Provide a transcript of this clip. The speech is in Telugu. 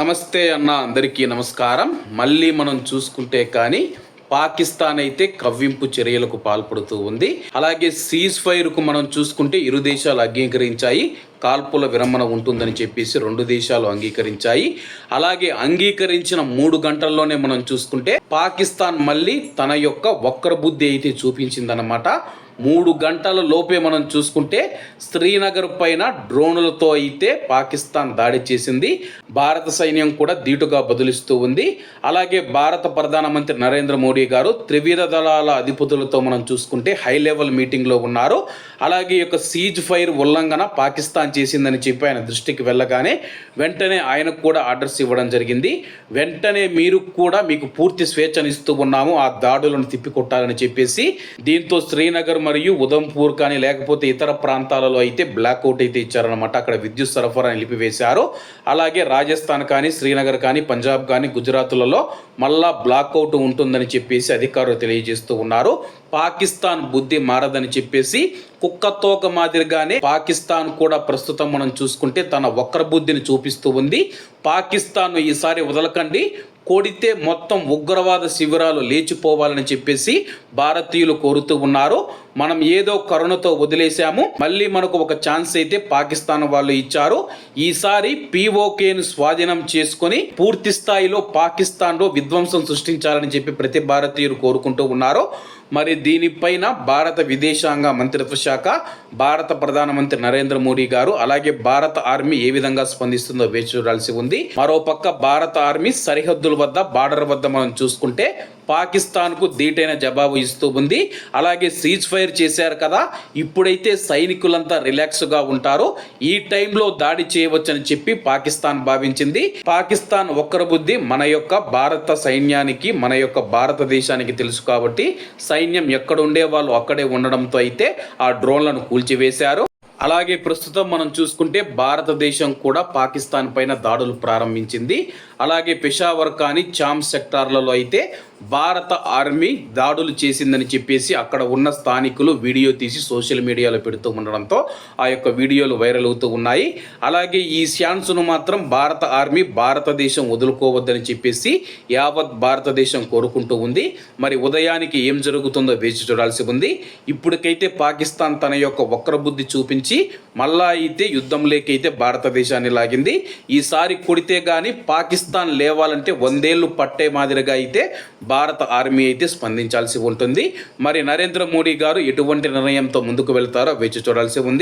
నమస్తే అన్న అందరికీ నమస్కారం. మళ్ళీ మనం చూసుకుంటే కానీ పాకిస్తాన్ అయితే కవ్వింపు చర్యలకు పాల్పడుతూ ఉంది. అలాగే సీజ్ ఫైర్కు మనం చూసుకుంటే ఇరు దేశాలు అంగీకరించాయి. కాల్పుల విరమణ ఉంటుందని చెప్పేసి రెండు దేశాలు అంగీకరించాయి. అలాగే అంగీకరించిన మూడు గంటల్లోనే మనం చూసుకుంటే పాకిస్తాన్ మళ్ళీ తన యొక్క వక్ర బుద్ధి అయితే చూపించిందన్నమాట. మూడు గంటల లోపే మనం చూసుకుంటే శ్రీనగర్ పైన డ్రోనులతో అయితే పాకిస్తాన్ దాడి చేసింది. భారత సైన్యం కూడా ధీటుగా బదులిస్తూ ఉంది. అలాగే భారత ప్రధానమంత్రి నరేంద్ర మోడీ గారు త్రివిధ దళాల అధిపతులతో మనం చూసుకుంటే హై లెవెల్ మీటింగ్లో ఉన్నారు. అలాగే యొక్క సీజ్ ఫైర్ ఉల్లంఘన పాకిస్తాన్ చేసిందని చెప్పి ఆయన దృష్టికి వెళ్ళగానే వెంటనే ఆయనకు కూడా ఆర్డర్స్ ఇవ్వడం జరిగింది. వెంటనే మీరు కూడా మీకు పూర్తి స్వేచ్ఛనిస్తూ ఉన్నాము. ఆ దాడులను తిప్పికొట్టాలని చెప్పేసి దీంతో శ్రీనగర్ మరియు ఉదంపూర్ కానీ లేకపోతే ఇతర ప్రాంతాలలో అయితే బ్లాక్అవుట్ అయితే ఇచ్చారనమాట అక్కడ విద్యుత్ సరఫరా నిలిపివేశారు. అలాగే రాజస్థాన్ కానీ శ్రీనగర్ కానీ పంజాబ్ కానీ గుజరాత్లలో మళ్ళా బ్లాక్అవుట్ ఉంటుందని చెప్పేసి అధికారులు తెలియజేస్తూ ఉన్నారు. పాకిస్తాన్ బుద్ధి మారదని చెప్పేసి కుక్కతోక మాదిరిగానే పాకిస్తాన్ కూడా ప్రస్తుతం మనం చూసుకుంటే తన వక్ర బుద్ధిని చూపిస్తూ ఉంది. పాకిస్తాన్ ఈసారి వదలకండి. కొడితే మొత్తం ఉగ్రవాద శిబిరాలు లేచిపోవాలని చెప్పేసి భారతీయులు కోరుతూ ఉన్నారు. మనం ఏదో కరుణతో వదిలేశాము. మళ్ళీ మనకు ఒక ఛాన్స్ అయితే పాకిస్తాన్ వాళ్ళు ఇచ్చారు. ఈసారి పీఓకేను స్వాధీనం చేసుకొని పూర్తి స్థాయిలో పాకిస్తాన్లో విధ్వంసం సృష్టించాలని చెప్పి ప్రతి భారతీయులు కోరుకుంటూ ఉన్నారు. మరి దీనిపైన భారత విదేశాంగ మంత్రిత్వ శాఖ భారత ప్రధానమంత్రి నరేంద్ర మోడీ గారు అలాగే భారత ఆర్మీ ఏ విధంగా స్పందిస్తుందో వేచి చూడాల్సి ఉంది. మరోపక్క భారత ఆర్మీ సరిహద్దుల వద్ద బార్డర్ వద్ద మనం చూసుకుంటే పాకిస్తాన్కు ధీటైన జవాబు ఇస్తూ ఉంది. అలాగే సీజ్ ఫైర్ చేశారు కదా ఇప్పుడైతే సైనికులంతా రిలాక్స్గా ఉంటారు. ఈ టైంలో దాడి చేయవచ్చని చెప్పి పాకిస్తాన్ భావించింది. పాకిస్తాన్ ఒక్కరు బుద్ధి మన యొక్క భారత సైన్యానికి మన యొక్క భారతదేశానికి తెలుసు కాబట్టి సైన్యం ఎక్కడ ఉండే వాళ్ళు అక్కడే ఉండడంతో అయితే ఆ డ్రోన్లను కూల్చివేశారు. అలాగే ప్రస్తుతం మనం చూసుకుంటే భారతదేశం కూడా పాకిస్తాన్ పైన దాడులు ప్రారంభించింది. అలాగే పెషావర్ కానీ చామ్ సెక్టార్లలో అయితే భారత ఆర్మీ దాడులు చేసిందని చెప్పేసి అక్కడ ఉన్న స్థానికులు వీడియో తీసి సోషల్ మీడియాలో పెడుతూ ఉండడంతో ఆ యొక్క వీడియోలు వైరల్ అవుతూ ఉన్నాయి. అలాగే ఈ శాన్సును మాత్రం భారత ఆర్మీ భారతదేశం వదులుకోవద్దని చెప్పేసి యావత్ భారతదేశం కోరుకుంటూ ఉంది. మరి ఉదయానికి ఏం జరుగుతుందో వేచి చూడాల్సి ఉంది. ఇప్పటికైతే పాకిస్తాన్ తన యొక్క వక్రబుద్ధి చూపించి మళ్ళా అయితే యుద్ధంలోకైతే భారతదేశాన్ని లాగింది. ఈసారి కొడితే కానీ పాకిస్తాన్ లేవాలంటే వందేళ్ళు పట్టే మాదిరిగా అయితే భారత ఆర్మీ అయితే స్పందించాల్సి ఉంటుంది. మరి నరేంద్ర మోడీ గారు ఎటువంటి నిర్ణయంతో ముందుకు వెళ్తారో వేచి చూడాల్సి ఉంది.